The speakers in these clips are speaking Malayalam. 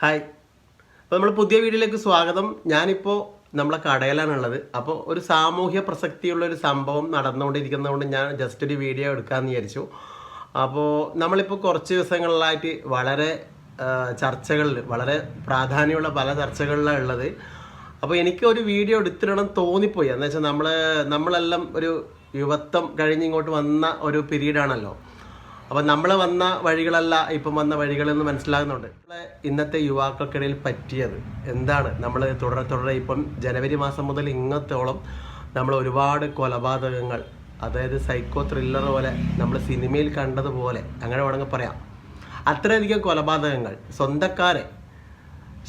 ഹായ്. അപ്പോൾ നമ്മൾ പുതിയ വീഡിയോയിലേക്ക് സ്വാഗതം. ഞാനിപ്പോൾ നമ്മളെ കടയിലാണുള്ളത്. അപ്പോൾ ഒരു സാമൂഹ്യ പ്രസക്തിയുള്ള ഒരു സംഭവം നടന്നുകൊണ്ടിരിക്കുന്നതുകൊണ്ട് ഞാൻ ജസ്റ്റ് ഒരു വീഡിയോ എടുക്കാമെന്ന് വിചാരിച്ചു. അപ്പോൾ നമ്മളിപ്പോൾ കുറച്ച് ദിവസങ്ങളിലായിട്ട് വളരെ ചർച്ചകളിൽ വളരെ പ്രാധാന്യമുള്ള പല ചർച്ചകളിലാണ് ഉള്ളത്. അപ്പോൾ എനിക്ക് ഒരു വീഡിയോ എടുത്തിടണം തോന്നിപ്പോയി. എന്ന് വെച്ചാൽ നമ്മൾ നമ്മളെല്ലാം ഒരു യുവത്വം കഴിഞ്ഞ് ഇങ്ങോട്ട് വന്ന ഒരു പീരീഡാണല്ലോ അപ്പം നമ്മൾ വന്ന വഴികളല്ല ഇപ്പം വന്ന വഴികളെന്ന് മനസ്സിലാകുന്നുണ്ട്. ഇന്നത്തെ യുവാക്കൾക്കിടയിൽ പറ്റിയത് എന്താണ്? നമ്മൾ തുടരെ തുടരെ ഇപ്പം ജനുവരി മാസം മുതൽ ഇങ്ങത്തോളം നമ്മൾ ഒരുപാട് കൊലപാതകങ്ങൾ അതായത് സൈക്കോ ത്രില്ലർ പോലെ നമ്മൾ സിനിമയിൽ കണ്ടതുപോലെ അങ്ങനെ വേണമെങ്കിൽ പറയാം. അത്രയധികം കൊലപാതകങ്ങൾ സ്വന്തക്കാരെ.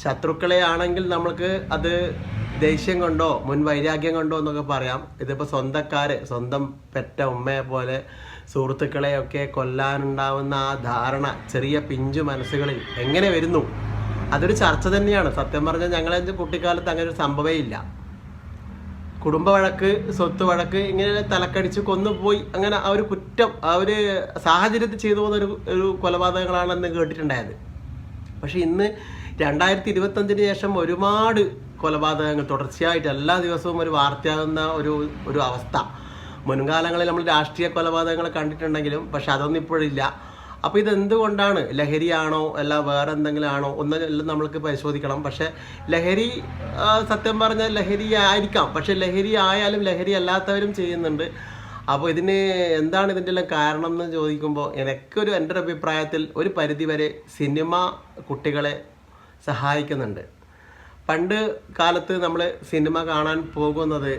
ശത്രുക്കളെ ആണെങ്കിൽ നമ്മൾക്ക് അത് ദേഷ്യം കൊണ്ടോ മുൻ വൈരാഗ്യം കൊണ്ടോ എന്നൊക്കെ പറയാം. ഇതിപ്പോൾ സ്വന്തക്കാരെ സ്വന്തം പെറ്റ ഉമ്മയെ പോലെ സുഹൃത്തുക്കളെയൊക്കെ കൊല്ലാനുണ്ടാവുന്ന ആ ധാരണ ചെറിയ പിഞ്ചു മനസ്സുകളിൽ എങ്ങനെ വരുന്നു? അതൊരു ചർച്ച തന്നെയാണ്. സത്യം പറഞ്ഞാൽ ഞങ്ങളെ കുട്ടിക്കാലത്ത് അങ്ങനെ ഒരു സംഭവമേ ഇല്ല കുടുംബ വഴക്ക് സ്വത്ത് വഴക്ക് ഇങ്ങനെ തലക്കടിച്ച് കൊന്നുപോയി. അങ്ങനെ ആ ഒരു കുറ്റം ആ ഒരു സാഹചര്യത്തിൽ ചെയ്തു പോകുന്ന ഒരു ഒരു കൊലപാതകങ്ങളാണെന്ന് കേട്ടിട്ടുണ്ടായത്. പക്ഷെ ഇന്ന് രണ്ടായിരത്തി ഇരുപത്തഞ്ചിന് ശേഷം ഒരുപാട് കൊലപാതകങ്ങൾ തുടർച്ചയായിട്ട് എല്ലാ ദിവസവും ഒരു വാർത്തയാകുന്ന ഒരു ഒരു അവസ്ഥ. മുൻകാലങ്ങളിൽ നമ്മൾ രാഷ്ട്രീയ കൊലപാതകങ്ങൾ കണ്ടിട്ടുണ്ടെങ്കിലും പക്ഷെ അതൊന്നും ഇപ്പോഴില്ല അപ്പോൾ ഇതെന്തുകൊണ്ടാണ്? ലഹരിയാണോ അല്ല വേറെ എന്തെങ്കിലും ആണോ ഒന്നെല്ലാം നമ്മൾക്ക് പരിശോധിക്കണം. പക്ഷെ ലഹരി സത്യം പറഞ്ഞാൽ ലഹരി ആയിരിക്കാം. പക്ഷെ ലഹരി ആയാലും ലഹരി അല്ലാത്തവരും ചെയ്യുന്നുണ്ട്. അപ്പോൾ ഇതിന് എന്താണ് ഇതിന്റെ എല്ലാം കാരണം എന്ന് ചോദിക്കുമ്പോൾ എനിക്കൊരു എന്റെ അഭിപ്രായത്തിൽ ഒരു പരിധിവരെ സിനിമ കുട്ടികളെ സഹായിക്കുന്നുണ്ട്. പണ്ട് കാലത്ത് നമ്മൾ സിനിമ കാണാൻ പോകുന്നത്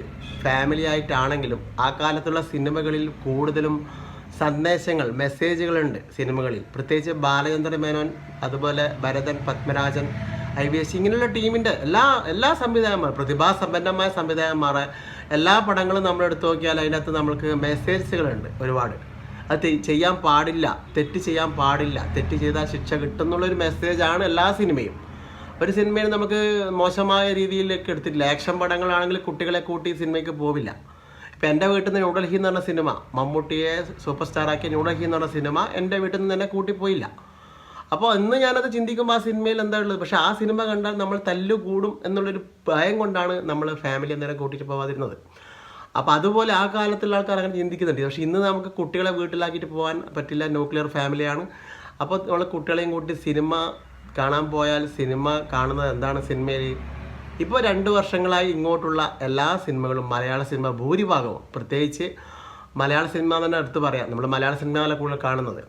ഫാമിലി ആയിട്ടാണെങ്കിലും ആ കാലത്തുള്ള സിനിമകളിൽ കൂടുതലും സന്ദേശങ്ങൾ മെസ്സേജുകളുണ്ട് സിനിമകളിൽ. പ്രത്യേകിച്ച് ബാലചന്ദ്ര മേനോൻ അതുപോലെ Bharathan Padmarajan I V S ഇങ്ങനെയുള്ള ടീമിന്റെ എല്ലാ എല്ലാ സംവിധായകന്മാർ പ്രതിഭാസമ്പന്നമായ സംവിധായകന്മാരെ എല്ലാ പടങ്ങളും നമ്മൾ എടുത്തു നോക്കിയാൽ അതിനകത്ത് നമ്മൾക്ക് മെസ്സേജുകളുണ്ട് ഒരുപാട്. അത് ചെയ്യാൻ പാടില്ല തെറ്റ് ചെയ്യാൻ പാടില്ല തെറ്റ് ചെയ്താൽ ശിക്ഷ കിട്ടുന്നുള്ളൊരു മെസ്സേജാണ് എല്ലാ സിനിമയും. ഒരു സിനിമയിൽ നമുക്ക് മോശമായ രീതിയിലേക്ക് എടുത്തിട്ടില്ല. ആക്ഷൻ പടങ്ങളാണെങ്കിൽ കുട്ടികളെ കൂട്ടി സിനിമയ്ക്ക് പോവില്ല. ഇപ്പം എന്റെ വീട്ടിൽ നിന്ന് ന്യൂഡൽഹി എന്ന് പറഞ്ഞ സിനിമ മമ്മൂട്ടിയെ സൂപ്പർ സ്റ്റാറാക്കിയ ന്യൂഡൽഹി എന്ന് പറഞ്ഞ സിനിമ എന്റെ വീട്ടിൽ നിന്ന് തന്നെ കൂട്ടിപ്പോയില്ല അപ്പോൾ ഇന്ന് ഞാനത് ചിന്തിക്കുമ്പോൾ ആ സിനിമയിൽ എന്താ ഉള്ളത്? പക്ഷേ ആ സിനിമ കണ്ടാൽ നമ്മൾ തല്ലു കൂടും എന്നുള്ളൊരു ഭയം കൊണ്ടാണ് നമ്മൾ ഫാമിലി അന്നേരം കൂട്ടിയിട്ട് പോവാതിരുന്നത്. അപ്പോൾ അതുപോലെ ആ കാലത്തുള്ള ആൾക്കാർ അങ്ങനെ ചിന്തിക്കുന്നുണ്ട്. പക്ഷേ ഇന്ന് നമുക്ക് കുട്ടികളെ വീട്ടിലാക്കിയിട്ട് പോകാൻ പറ്റില്ല. ന്യൂക്ലിയർ ഫാമിലിയാണ്. അപ്പോൾ നമ്മൾ കുട്ടികളെയും കൂട്ടി സിനിമ കാണാൻ പോയാൽ സിനിമ കാണുന്നത് എന്താണ് സിനിമയിൽ? ഇപ്പോൾ രണ്ട് വർഷങ്ങളായി ഇങ്ങോട്ടുള്ള എല്ലാ സിനിമകളും മലയാള സിനിമ ഭൂരിഭാഗവും. പ്രത്യേകിച്ച് മലയാള സിനിമ തന്നെ എടുത്ത് പറയാം. നമ്മൾ മലയാള സിനിമകളെ കൂടുതൽ കാണുന്നത്.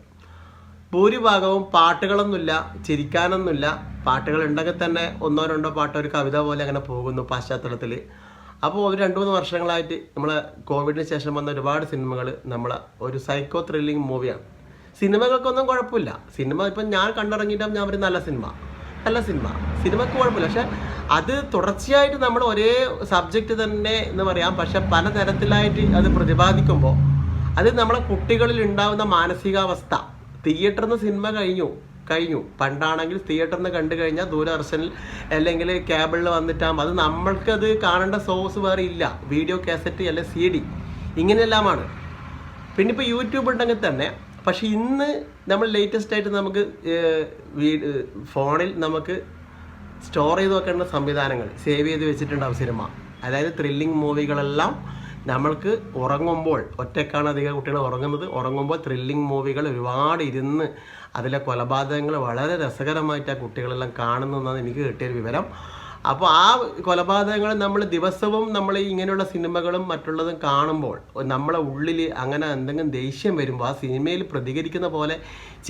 ഭൂരിഭാഗവും പാട്ടുകളൊന്നുമില്ല ചിരിക്കാനൊന്നുമില്ല. പാട്ടുകൾ ഉണ്ടെങ്കിൽ തന്നെ ഒന്നോ രണ്ടോ പാട്ടോ ഒരു കവിത പോലെ അങ്ങനെ പോകുന്നു പശ്ചാത്തലത്തിൽ. അപ്പോൾ ഒരു രണ്ട് മൂന്ന് വർഷങ്ങളായിട്ട് നമ്മൾ കോവിഡിന് ശേഷം വന്ന ഒരുപാട് സിനിമകൾ നമ്മൾ ഒരു സൈക്കോ ത്രില്ലിംഗ് മൂവിയാണ് സിനിമകൾക്കൊന്നും കുഴപ്പമില്ല. സിനിമ ഇപ്പം ഞാൻ കണ്ടിറങ്ങിയിട്ട് ഞാൻ ഒരു നല്ല സിനിമ. നല്ല സിനിമ. സിനിമക്ക് കുഴപ്പമില്ല. പക്ഷെ അത് തുടർച്ചയായിട്ട് നമ്മൾ ഒരേ സബ്ജക്റ്റ് തന്നെ എന്ന് പറയാം. പക്ഷെ പലതരത്തിലായിട്ട് അത് പ്രതിപാദിക്കുമ്പോൾ അത് നമ്മളെ കുട്ടികളിൽ ഉണ്ടാകുന്ന മാനസികാവസ്ഥ. തിയേറ്ററിൽ നിന്ന് സിനിമ കഴിഞ്ഞു. കഴിഞ്ഞു. പണ്ടാണെങ്കിൽ തിയേറ്ററിൽ നിന്ന് കണ്ടു കഴിഞ്ഞാൽ ദൂരദർശനിൽ അല്ലെങ്കിൽ കേബിളിൽ വന്നിട്ടാകുമ്പോൾ അത് നമ്മൾക്കത് കാണേണ്ട സോഴ്സ് വേറെ ഇല്ല. വീഡിയോ കാസറ്റ് അല്ലെങ്കിൽ സി ഡി. ഇങ്ങനെയെല്ലാമാണ്. പിന്നെ ഇപ്പോൾ യൂട്യൂബ് ഉണ്ടെങ്കിൽ തന്നെ പക്ഷെ ഇന്ന് നമ്മൾ ലേറ്റസ്റ്റ് ആയിട്ട് നമുക്ക് വീട് ഫോണിൽ നമുക്ക് സ്റ്റോർ ചെയ്ത് വെക്കേണ്ട സംവിധാനങ്ങൾ സേവ് ചെയ്ത് വെച്ചിട്ടുണ്ടാവും സിനിമ അതായത് ത്രില്ലിംഗ് മൂവികളെല്ലാം നമ്മൾക്ക് ഉറങ്ങുമ്പോൾ ഒറ്റക്കാണ് അധികം കുട്ടികൾ ഉറങ്ങുന്നത്. ഉറങ്ങുമ്പോൾ ത്രില്ലിംഗ് മൂവികൾ ഒരുപാട് ഇരുന്ന് അതിലെ കൊലപാതകങ്ങൾ വളരെ രസകരമായിട്ട് ആ കുട്ടികളെല്ലാം കാണുന്നതെന്നാണ് എനിക്ക് കിട്ടിയൊരു വിവരം. അപ്പോൾ ആ കൊലപാതകങ്ങൾ നമ്മൾ ദിവസവും നമ്മൾ ഇങ്ങനെയുള്ള സിനിമകളും മറ്റുള്ളതും കാണുമ്പോൾ നമ്മളെ ഉള്ളിൽ അങ്ങനെ എന്തെങ്കിലും ദേഷ്യം വരുമ്പോൾ ആ സിനിമയിൽ പ്രതികരിക്കുന്ന പോലെ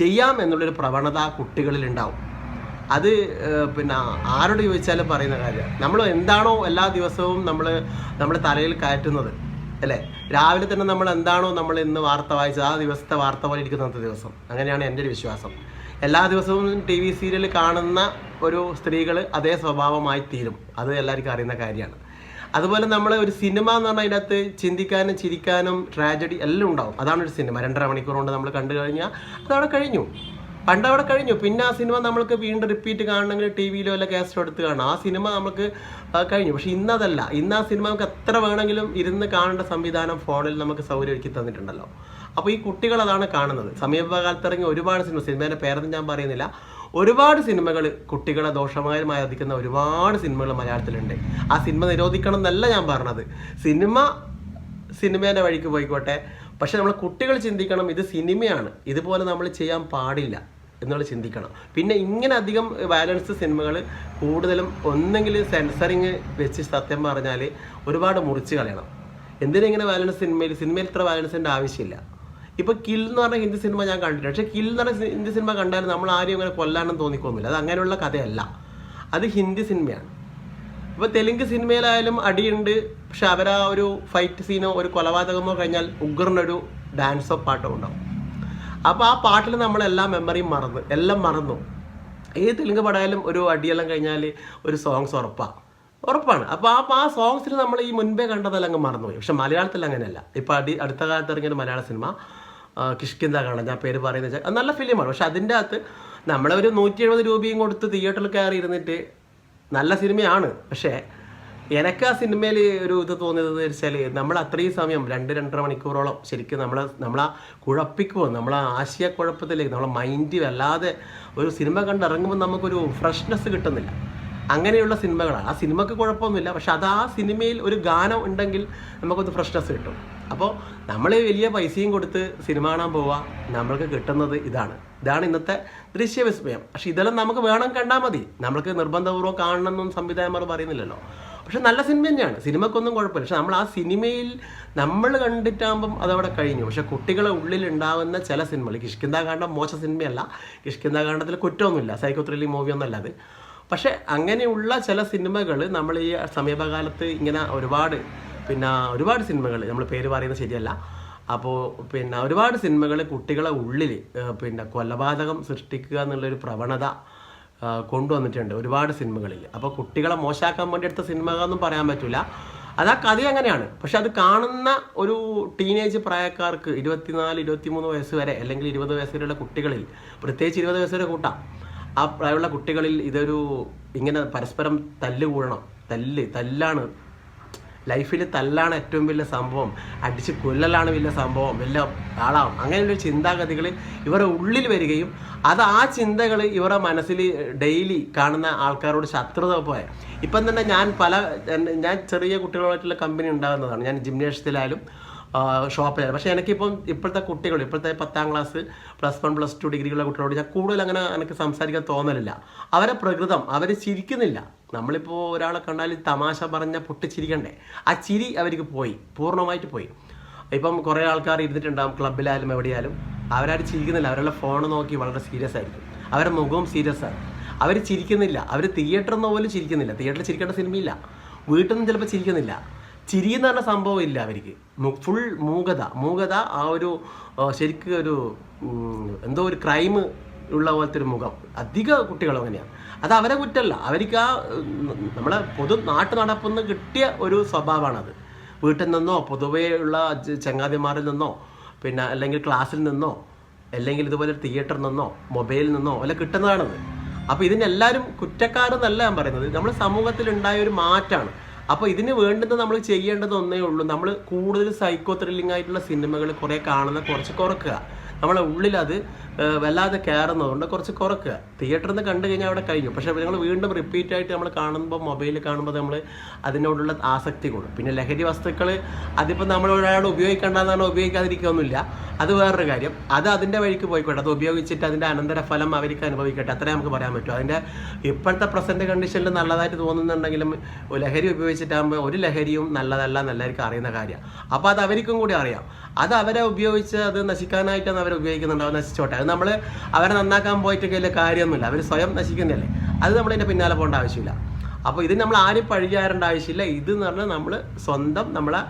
ചെയ്യാം എന്നുള്ളൊരു പ്രവണത ആ കുട്ടികളിൽ ഉണ്ടാവും. അത് പിന്നെ ആരോട് ചോദിച്ചാലും പറയുന്ന കാര്യമാണ്. നമ്മൾ എന്താണോ എല്ലാ ദിവസവും നമ്മൾ നമ്മുടെ തലയിൽ കയറ്റുന്നത് അല്ലേ? രാവിലെ തന്നെ നമ്മൾ എന്താണോ നമ്മൾ ഇന്ന് വാർത്ത വായിച്ചത് ആ ദിവസത്തെ വാർത്ത പോലെ ഇരിക്കുന്ന ദിവസം. അങ്ങനെയാണ് എന്റെ ഒരു വിശ്വാസം. എല്ലാ ദിവസവും ടി വി സീരിയൽ കാണുന്ന ഒരു സ്ത്രീകൾ അതേ സ്വഭാവമായി തീരും. അത് എല്ലാവർക്കും അറിയുന്ന കാര്യമാണ്. അതുപോലെ നമ്മൾ ഒരു സിനിമ എന്ന് പറഞ്ഞാൽ അതിനകത്ത് ചിന്തിക്കാനും ചിരിക്കാനും ട്രാജഡി എല്ലാം ഉണ്ടാവും. അതാണ് ഒരു സിനിമ. രണ്ടര മണിക്കൂർ കൊണ്ട് നമ്മൾ കണ്ടു കഴിഞ്ഞാൽ അതവിടെ കഴിഞ്ഞു. പണ്ട് അവിടെ കഴിഞ്ഞു. പിന്നെ ആ സിനിമ നമ്മൾക്ക് വീണ്ടും റിപ്പീറ്റ് കാണണമെങ്കിൽ ടി വിയിലോ അല്ല കാസ്റ്റോ എടുത്ത് കാണണം. ആ സിനിമ നമുക്ക് കഴിഞ്ഞു. പക്ഷെ ഇന്നതല്ല. ഇന്ന് ആ സിനിമ നമുക്ക് എത്ര വേണമെങ്കിലും ഇരുന്ന് കാണേണ്ട സംവിധാനം ഫോണിൽ നമുക്ക് സൗകര്യം ഒരുക്കി തന്നിട്ടുണ്ടല്ലോ. അപ്പോൾ ഈ കുട്ടികൾ അതാണ് കാണുന്നത്. സമീപകാലത്ത് ഇറങ്ങിയ ഒരുപാട് സിനിമ. സിനിമേന്റെ പേരൊന്നും ഞാൻ പറയുന്നില്ല. ഒരുപാട് സിനിമകൾ കുട്ടികളെ ദോഷമായി ബാധിക്കുന്ന ഒരുപാട് സിനിമകൾ മലയാളത്തിലുണ്ട്. ആ സിനിമ നിരോധിക്കണം എന്നല്ല ഞാൻ പറഞ്ഞത്. സിനിമ സിനിമേന്റെ വഴിക്ക് പോയിക്കോട്ടെ. പക്ഷെ നമ്മൾ കുട്ടികൾ ചിന്തിക്കണം ഇത് സിനിമയാണ്. ഇതുപോലെ നമ്മൾ ചെയ്യാൻ പാടില്ല എന്നുള്ളത് ചിന്തിക്കണം. പിന്നെ ഇങ്ങനെ അധികം വയലൻസ് സിനിമകൾ കൂടുതലും ഒന്നെങ്കിൽ സെൻസറിങ് വെച്ച് സത്യം പറഞ്ഞാൽ ഒരുപാട് മുറിച്ച് കളയണം. എന്തിനാ ഇങ്ങനെ വയലൻസ് സിനിമയിൽ സിനിമയിൽ ഇത്ര വയലൻസിന്റെ ആവശ്യമില്ല. ഇപ്പോൾ കിൽ എന്ന് പറഞ്ഞ ഹിന്ദി സിനിമ ഞാൻ കണ്ടിട്ടുണ്ട് പക്ഷെ കിൽ എന്ന് പറഞ്ഞ ഹിന്ദി സിനിമ കണ്ടാൽ നമ്മൾ ആരും അങ്ങനെ കൊല്ലാനും തോന്നിക്കൊന്നുമില്ല അത് അങ്ങനെയുള്ള കഥയല്ല. അത് ഹിന്ദി സിനിമയാണ്. ഇപ്പോൾ തെലുങ്ക് സിനിമയിലായാലും അടിയുണ്ട്. പക്ഷെ അവരാ ഒരു ഫൈറ്റ് സീനോ ഒരു കൊലപാതകമോ കഴിഞ്ഞാൽ ഉഗ്രനൊരു ഡാൻസോ പാട്ടോ ഉണ്ടാവും. അപ്പോൾ ആ പാട്ടിൽ നമ്മളെല്ലാ മെമ്മറിയും മറന്നു എല്ലാം മറന്നു. ഏത് തെലുങ്ക് പടമായാലും ഒരു അടിയെല്ലാം കഴിഞ്ഞാൽ ഒരു സോങ്സ് ഉറപ്പാണ് ഉറപ്പാണ്. അപ്പോൾ ആ ആ സോങ്സിൽ നമ്മൾ ഈ മുൻപേ കണ്ടതെല്ലാം അങ്ങ് മറന്നുപോയി. പക്ഷെ മലയാളത്തിൽ അങ്ങനെയല്ല. ഇപ്പോൾ അടി അടുത്ത കാലത്ത് ഇറങ്ങിയ മലയാള സിനിമ. കിഷ്കിന്ത കാണാൻ ഞാൻ പേര് പറയുന്നത് നല്ല ഫിലിമാണ്. പക്ഷെ അതിന്റെ അകത്ത് നമ്മളൊരു നൂറ്റി എഴുപത് രൂപയും കൊടുത്ത് തിയേറ്ററിൽ കയറി ഇരുന്നിട്ട് നല്ല സിനിമയാണ്. പക്ഷേ എനിക്ക് ആ സിനിമയിൽ ഒരു ഇത് തോന്നിയത് എന്ന് വെച്ചാൽ നമ്മൾ അത്രയും സമയം രണ്ട് രണ്ടര മണിക്കൂറോളം ശരിക്കും നമ്മൾ നമ്മളാ കുഴപ്പിക്കുമോ നമ്മളാ ആശയക്കുഴപ്പത്തിലേക്ക് നമ്മളെ മൈൻഡ് വല്ലാതെ ഒരു സിനിമ കണ്ടിറങ്ങുമ്പോൾ നമുക്കൊരു ഫ്രഷ്നെസ് കിട്ടുന്നില്ല. അങ്ങനെയുള്ള സിനിമകളാണ്. ആ സിനിമക്ക് കുഴപ്പമൊന്നുമില്ല. പക്ഷെ അത് ആ സിനിമയിൽ ഒരു ഗാനം ഉണ്ടെങ്കിൽ നമുക്കൊന്ന് ഫ്രഷ്നെസ് കിട്ടും. അപ്പോൾ നമ്മൾ വലിയ പൈസയും കൊടുത്ത് സിനിമ കാണാൻ പോവുക നമ്മൾക്ക് കിട്ടുന്നത് ഇതാണ്. ഇതാണ് ഇന്നത്തെ ദൃശ്യവിസ്മയം. പക്ഷെ ഇതെല്ലാം നമുക്ക് വേണം കണ്ടാൽ മതി. നമ്മൾക്ക് നിർബന്ധപൂർവം കാണണമെന്നും സംവിധായകന്മാർ പറയുന്നില്ലല്ലോ. പക്ഷെ നല്ല സിനിമ തന്നെയാണ്. സിനിമക്കൊന്നും കുഴപ്പമില്ല. പക്ഷെ നമ്മൾ ആ സിനിമയിൽ നമ്മൾ കണ്ടിട്ടാകുമ്പം അതവിടെ കഴിഞ്ഞു. പക്ഷെ കുട്ടികളെ ഉള്ളിൽ ഉണ്ടാകുന്ന ചില സിനിമകൾ കിഷ്കിന്താകാന്ഡം മോശ സിനിമയല്ല. കിഷ്കിന്താകാന്ഡത്തിൽ കുറ്റമൊന്നുമില്ല. സൈക്കോ ത്രില്ലിംഗ് ഒന്നല്ല അത് പക്ഷെ അങ്ങനെയുള്ള ചില സിനിമകൾ നമ്മൾ ഈ സമീപകാലത്ത് ഇങ്ങനെ ഒരുപാട് പിന്നെ ഒരുപാട് സിനിമകൾ നമ്മൾ പേര് പറയുന്നത് ശരിയല്ല. അപ്പോൾ പിന്നെ ഒരുപാട് സിനിമകൾ കുട്ടികളെ ഉള്ളിൽ പിന്നെ കൊലപാതകം സൃഷ്ടിക്കുക എന്നുള്ളൊരു പ്രവണത കൊണ്ടുവന്നിട്ടുണ്ട് ഒരുപാട് സിനിമകളിൽ അപ്പോൾ കുട്ടികളെ മോശമാക്കാൻ വേണ്ടി എടുത്ത സിനിമകളൊന്നും പറയാൻ പറ്റില്ല അത് ആ കഥ അങ്ങനെയാണ്. പക്ഷെ അത് കാണുന്ന ഒരു ടീനേജ് പ്രായക്കാർക്ക് ഇരുപത്തിനാല് ഇരുപത്തിമൂന്ന് വയസ്സ് വരെ അല്ലെങ്കിൽ ഇരുപത് വയസ്സ് വരെയുള്ള കുട്ടികളിൽ പ്രത്യേകിച്ച് ഇരുപത് വയസ്സ് വരെ കൂട്ടാം. ആ പ്രായമുള്ള കുട്ടികളിൽ ഇതൊരു ഇങ്ങനെ പരസ്പരം തല്ല് കൂടണം. തല്ല് തല്ലാണ് ലൈഫിൽ തല്ലാണ് ഏറ്റവും വലിയ സംഭവം. അടിച്ച് കൊല്ലലാണ് വലിയ സംഭവം. വലിയ ആളാവും. അങ്ങനെയുള്ള ചിന്താഗതികൾ ഇവരുടെ ഉള്ളിൽ വരികയും അത് ആ ചിന്തകൾ ഇവരുടെ മനസ്സിൽ ഡെയിലി കാണുന്ന ആൾക്കാരോട് ശത്രുത പോയ ഇപ്പം തന്നെ ഞാൻ പല ഞാൻ ചെറിയ കുട്ടികളുമായിട്ടുള്ള കമ്പനി ഉണ്ടാകുന്നതാണ്. ഞാൻ ജിംനേഷ്യത്തിലായാലും ഷോപ്പിലായാലും പക്ഷേ എനിക്കിപ്പം ഇപ്പോഴത്തെ കുട്ടികൾ ഇപ്പോഴത്തെ പത്താം class plus one plus two ഡിഗ്രിയുള്ള കുട്ടികളോട് ഞാൻ കൂടുതൽ അങ്ങനെ എനിക്ക് സംസാരിക്കാൻ തോന്നലില്ല. അവരെ പ്രകൃതം അവർ ചിരിക്കുന്നില്ല. നമ്മളിപ്പോൾ ഒരാളെ കണ്ടാൽ തമാശ പറഞ്ഞ പൊട്ടിച്ചിരിക്കണ്ടേ? ആ ചിരി അവർക്ക് പോയി പൂർണമായിട്ട് പോയി. ഇപ്പം കുറേ ആൾക്കാർ ഇരുന്നിട്ടുണ്ടാകും ക്ലബിലായാലും എവിടെയായാലും. അവരാരും ചിരിക്കുന്നില്ല. അവരുടെ ഫോൺ നോക്കി വളരെ സീരിയസ് ആയിരിക്കും. അവരുടെ മുഖവും സീരിയസ് ആണ്. അവർ ചിരിക്കുന്നില്ല. അവർ തിയേറ്ററിൽ നിന്ന് പോലും ചിരിക്കുന്നില്ല. തിയേറ്ററിൽ ചിരിക്കേണ്ട സിനിമയില്ല. വീട്ടിൽ നിന്ന് ചിലപ്പോൾ ചിരിക്കുന്നില്ല. ചിരി എന്ന് പറഞ്ഞ സംഭവം ഇല്ല അവർക്ക് ഫുൾ മൂകത. മൂകത ആ ഒരു ശരിക്കും ഒരു എന്തോ ഒരു ക്രൈം ഉള്ള പോലത്തെ ഒരു മുഖം. അധിക കുട്ടികളും അങ്ങനെയാണ് അത് അവരെ കുറ്റമല്ല. അവർക്ക് ആ നമ്മളെ പൊതു നാട്ടു നടപ്പെന്ന് കിട്ടിയ ഒരു സ്വഭാവമാണത്. വീട്ടിൽ നിന്നോ പൊതുവേ ഉള്ള ചങ്ങാതിമാരിൽ നിന്നോ പിന്നെ അല്ലെങ്കിൽ ക്ലാസ്സിൽ നിന്നോ അല്ലെങ്കിൽ ഇതുപോലെ തിയേറ്ററിൽ നിന്നോ മൊബൈലിൽ നിന്നോ അല്ല കിട്ടുന്നതാണത്. അപ്പോൾ ഇതിനെല്ലാവരും കുറ്റക്കാരെന്നല്ല ഞാൻ പറയുന്നത്. നമ്മുടെ സമൂഹത്തിൽ ഉണ്ടായ ഒരു മാറ്റമാണ് അപ്പോൾ ഇതിന് വേണ്ടുന്നത് നമ്മൾ ചെയ്യേണ്ടത് ഒന്നേ ഉള്ളൂ. നമ്മൾ കൂടുതൽ സൈക്കോ ത്രില്ലിംഗ് ആയിട്ടുള്ള സിനിമകൾ കുറേ കാണുന്ന കുറച്ച് കുറക്കുക നമ്മളെ ഉള്ളിൽ അത് വല്ലാതെ കയറുന്നതുകൊണ്ട് കുറച്ച് കുറക്കുക. തിയേറ്ററിൽ നിന്ന് കണ്ടു കഴിഞ്ഞാൽ അവിടെ കഴിഞ്ഞു. പക്ഷേ നിങ്ങൾ വീണ്ടും റിപ്പീറ്റ് ആയിട്ട് നമ്മൾ കാണുമ്പോൾ മൊബൈലിൽ കാണുമ്പോൾ നമ്മൾ അതിനോടുള്ള ആസക്തി കൂടും. പിന്നെ ലഹരി വസ്തുക്കൾ അതിപ്പോൾ നമ്മൾ ഒരാൾ ഉപയോഗിക്കേണ്ടെന്നാണ് ഉപയോഗിക്കാതിരിക്കുകയൊന്നുമില്ല അത് വേറൊരു കാര്യം. അത് അതിന്റെ വഴിക്ക് പോയിക്കോട്ടെ. അത് ഉപയോഗിച്ചിട്ട് അതിന്റെ അനന്തരഫലം അവർക്ക് അനുഭവിക്കട്ടെ. അത്രേ നമുക്ക് പറയാൻ പറ്റും. അതിന്റെ ഇപ്പോഴത്തെ പ്രസന്റ് കണ്ടീഷനിൽ നല്ലതായിട്ട് തോന്നുന്നുണ്ടെങ്കിലും ലഹരി ഉപയോഗിച്ചിട്ടാകുമ്പോൾ ഒരു ലഹരിയും നല്ലതല്ല എന്നെല്ലാവർക്കും അറിയുന്ന കാര്യമാണ് അപ്പോൾ അത് അവർക്കും കൂടി അറിയാം. അത് അവരെ ഉപയോഗിച്ച് അത് നശിക്കാനായിട്ടാണ് അവർ ഉപയോഗിക്കുന്നുണ്ടാവും നശിച്ചോട്ടെ അത് നമ്മൾ അവരെ നന്നാക്കാൻ പോയിട്ടൊക്കെ വലിയ കാര്യമൊന്നുമില്ല. അവർ സ്വയം നശിക്കുന്നതല്ലേ. അത് നമ്മളതിന്റെ പിന്നാലെ പോകേണ്ട ആവശ്യമില്ല. അപ്പോൾ ഇത് നമ്മൾ ആരും പഴിചാരേണ്ട ആവശ്യമില്ല. ഇത് എന്ന് പറഞ്ഞാൽ നമ്മൾ സ്വന്തം നമ്മളെ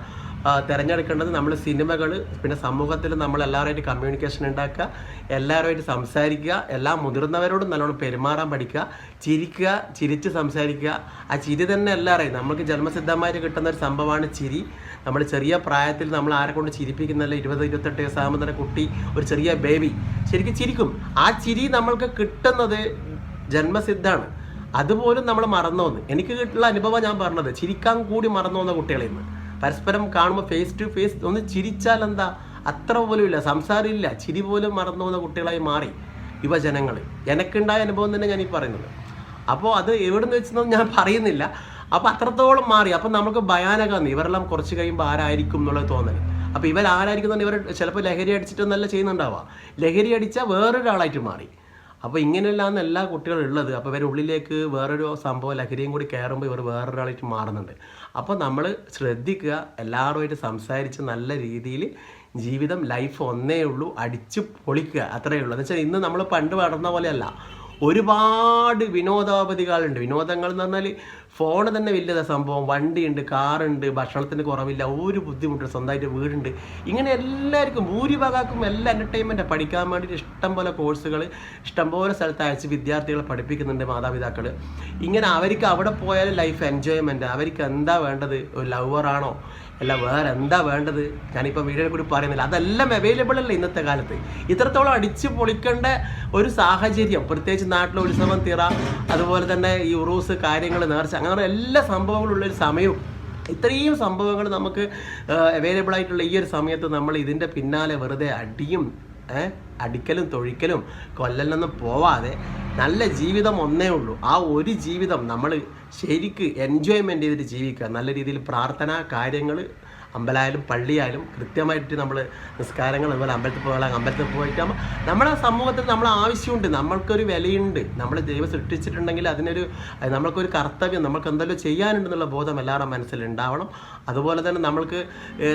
തിരഞ്ഞെടുക്കേണ്ടത് നമ്മൾ സിനിമകൾ പിന്നെ സമൂഹത്തിൽ നമ്മൾ എല്ലാവരുമായിട്ട് കമ്മ്യൂണിക്കേഷൻ ഉണ്ടാക്കുക എല്ലാവരുമായിട്ട് സംസാരിക്കുക എല്ലാ മുതിർന്നവരോടും നല്ലോണം പെരുമാറാൻ പഠിക്കുക ചിരിക്കുക ചിരിച്ച് സംസാരിക്കുക. ആ ചിരി തന്നെ എല്ലാവരെയും. നമുക്ക് ജന്മസിദ്ധമായിട്ട് കിട്ടുന്ന ഒരു സംഭവമാണ് ചിരി. നമ്മൾ ചെറിയ പ്രായത്തിൽ നമ്മൾ ആരെ കൊണ്ട് ചിരിപ്പിക്കുന്നല്ല ഇരുപത് ഇരുപത്തെട്ട് വയസ്സാകുമ്പോൾ തന്നെ കുട്ടി ഒരു ചെറിയ ബേബി ശരിക്കും ചിരിക്കും. ആ ചിരി നമ്മൾക്ക് കിട്ടുന്നത് ജന്മസിദ്ധാണ്. അതുപോലും നമ്മൾ മറന്നോന്ന്. എനിക്ക് കിട്ടുള്ള അനുഭവം ഞാൻ പറഞ്ഞത് ചിരിക്കാൻ കൂടി മറന്നു വന്ന കുട്ടികളിൽ നിന്ന് പരസ്പരം കാണുമ്പോൾ ഫേസ് ടു ഫേസ് ഒന്ന് ചിരിച്ചാൽ എന്താ? അത്ര പോലും ഇല്ല സംസാരമില്ല ചിരി പോലും മറന്നു പോകുന്ന കുട്ടികളായി മാറി യുവജനങ്ങൾ എനിക്കുണ്ടായ അനുഭവം തന്നെ ഞാൻ ഈ പറയുന്നത്. അപ്പോൾ അത് എവിടെ നിന്ന് വെച്ചെന്ന് ഞാൻ പറയുന്നില്ല. അപ്പോൾ അത്രത്തോളം മാറി. അപ്പൊ നമുക്ക് ഭയാനകമാണ് ഇവരെല്ലാം കുറച്ച് കഴിയുമ്പോൾ ആരായിരിക്കും എന്നുള്ളത് തോന്നൽ അപ്പോൾ ഇവരാരായിരിക്കും എന്ന് ഇവർ ചിലപ്പോൾ ലഹരി അടിച്ചിട്ടൊന്നല്ല ചെയ്യുന്നുണ്ടാവുക ലഹരി അടിച്ചാൽ വേറൊരാളായിട്ട് മാറി. അപ്പോൾ ഇങ്ങനെയല്ലാന്ന് എല്ലാ കുട്ടികളും ഉള്ളത്. അപ്പോൾ ഇവരുടെ ഉള്ളിലേക്ക് വേറൊരു സംഭവം ലഹരിയും കൂടി കയറുമ്പോൾ ഇവർ വേറൊരാളായിട്ട് മാറുന്നുണ്ട്. അപ്പോൾ നമ്മൾ ശ്രദ്ധിക്കുക എല്ലാവരുമായിട്ട് സംസാരിച്ച് നല്ല രീതിയിൽ ജീവിതം ലൈഫ് ഒന്നേ ഉള്ളൂ. അടിച്ച് പൊളിക്കുക. അത്രയേ ഉള്ളൂ. എന്ന് വെച്ചാൽ ഇന്ന് നമ്മൾ പണ്ട് വളർന്ന പോലെയല്ല. ഒരുപാട് വിനോദോപാധികളുണ്ട് വിനോദങ്ങൾ എന്ന് പറഞ്ഞാൽ ഫോൺ തന്നെ വലിയതാ സംഭവം. വണ്ടിയുണ്ട് കാറുണ്ട് ഭക്ഷണത്തിന് കുറവില്ല ഒരു ബുദ്ധിമുട്ട് സ്വന്തമായിട്ട് വീടുണ്ട്. ഇങ്ങനെ എല്ലാവർക്കും ഭൂരിഭാഗക്കും എല്ലാ എന്റർടൈൻമെന്റ് പഠിക്കാൻ വേണ്ടിയിട്ട് ഇഷ്ടം പോലെ കോഴ്സുകൾ ഇഷ്ടംപോലെ സ്ഥലത്ത് അയച്ച് വിദ്യാർത്ഥികളെ പഠിപ്പിക്കുന്നുണ്ട് മാതാപിതാക്കൾ ഇങ്ങനെ അവർക്ക് അവിടെ പോയാൽ ലൈഫ് എൻജോയ്മെന്റ് അവർക്ക് എന്താ വേണ്ടത്? ഒരു ലവറാണോ അല്ല വേറെ എന്താ വേണ്ടത്? ഞാനിപ്പോൾ വീഡിയോയിൽ കൂടി പറയുന്നില്ല. അതെല്ലാം അവൈലബിൾ അല്ല ഇന്നത്തെ കാലത്ത്? ഇത്രത്തോളം അടിച്ച് പൊളിക്കേണ്ട ഒരു സാഹചര്യം പ്രത്യേകിച്ച് നാട്ടിലെ ഉത്സവം തിറ അതുപോലെ തന്നെ ഈ ഉറൂസ് കാര്യങ്ങൾ നേർച്ച അങ്ങനെ എല്ലാ സംഭവങ്ങളും ഉള്ളൊരു സമയവും. ഇത്രയും സംഭവങ്ങൾ നമുക്ക് അവൈലബിൾ ആയിട്ടുള്ള ഈ ഒരു സമയത്ത് നമ്മൾ ഇതിന്റെ പിന്നാലെ വെറുതെ അടിയും അടിക്കലും തൊഴിക്കലും കൊല്ലലൊന്നും പോവാതെ നല്ല ജീവിതം ഒന്നേ ഉള്ളൂ. ആ ഒരു ജീവിതം നമ്മൾ ശരിക്ക് എൻജോയ്മെന്റ് ചെയ്തിട്ട് ജീവിക്കുക. നല്ല രീതിയിൽ പ്രാർത്ഥന കാര്യങ്ങൾ അമ്പലമായാലും പള്ളിയായാലും കൃത്യമായിട്ട് നമ്മൾ നിസ്കാരങ്ങൾ അതുപോലെ അമ്പലത്തിൽ പോകാൻ അമ്പലത്തിൽ പോയിട്ട് നമ്മ- നമ്മുടെ സമൂഹത്തിൽ നമ്മൾ ആവശ്യമുണ്ട് നമ്മൾക്കൊരു വിലയുണ്ട്. നമ്മൾ ദൈവം സൃഷ്ടിച്ചിട്ടുണ്ടെങ്കിൽ അതിനൊരു അത് നമ്മൾക്കൊരു കർത്തവ്യം നമ്മൾക്ക് എന്തെല്ലാം ചെയ്യാനുണ്ടെന്നുള്ള ബോധം എല്ലാവരുടെ മനസ്സിൽ ഉണ്ടാവണം. അതുപോലെ തന്നെ നമ്മൾക്ക്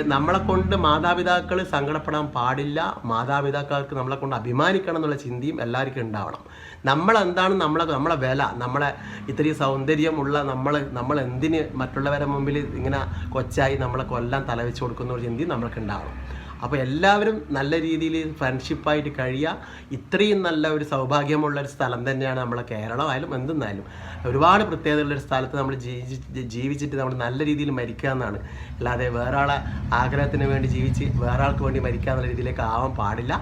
നമ്മളെ കൊണ്ട് മാതാപിതാക്കൾ സങ്കടപ്പെടാൻ പാടില്ല. മാതാപിതാക്കൾക്ക് നമ്മളെ കൊണ്ട് അഭിമാനിക്കണം എന്നുള്ള ചിന്തയും എല്ലാവർക്കും ഉണ്ടാവണം. നമ്മളെന്താണ് നമ്മളെ നമ്മളെ വില നമ്മളെ ഇത്രയും സൗന്ദര്യമുള്ള നമ്മൾ നമ്മൾ എന്തിന് മറ്റുള്ളവരുടെ മുമ്പിൽ ഇങ്ങനെ കൊച്ചായി നമ്മളെ കൊല്ലാൻ തലവെച്ച് കൊടുക്കുന്ന ഒരു ചിന്തയും നമ്മൾക്ക് ഉണ്ടാവണം അപ്പോൾ എല്ലാവരും നല്ല രീതിയിൽ ഫ്രണ്ട്ഷിപ്പായിട്ട് കഴിയുക. ഇത്രയും നല്ല ഒരു സൗഭാഗ്യമുള്ള ഒരു സ്ഥലം തന്നെയാണ് നമ്മളെ കേരളമായാലും എന്തെന്നായാലും. ഒരുപാട് പ്രത്യേകതയുള്ള ഒരു സ്ഥലത്ത് നമ്മൾ ജീവിച്ച് ജീവിച്ചിട്ട് നമ്മൾ നല്ല രീതിയിൽ മരിക്കുക എന്നാണ്. അല്ലാതെ വേറെ ആളെ ആഗ്രഹത്തിന് വേണ്ടി ജീവിച്ച് വേറെ ആൾക്ക് വേണ്ടി മരിക്കുക എന്നുള്ള രീതിയിലേക്ക് ആവാൻ പാടില്ല.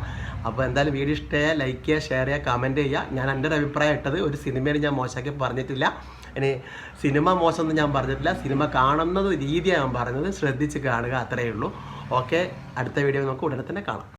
അപ്പോൾ എന്തായാലും വീഡിയോ ഇഷ്ടമായ ലൈക്ക് ചെയ്യുക ഷെയർ ചെയ്യുക കമന്റ് ചെയ്യുക. ഞാൻ എന്റെ ഒരു അഭിപ്രായം ഇട്ടത് ഒരു സിനിമയിൽ ഞാൻ മോശമാക്കി പറഞ്ഞിട്ടില്ല. ഇനി സിനിമ മോശമൊന്നും ഞാൻ പറഞ്ഞിട്ടില്ല. സിനിമ കാണുന്നത് രീതിയാണ് ഞാൻ പറഞ്ഞത്. ശ്രദ്ധിച്ച് കാണുക അത്രയേ ഉള്ളൂ. ഓക്കെ അടുത്ത വീഡിയോ നമുക്ക് ഉടനെ തന്നെ കാണാം.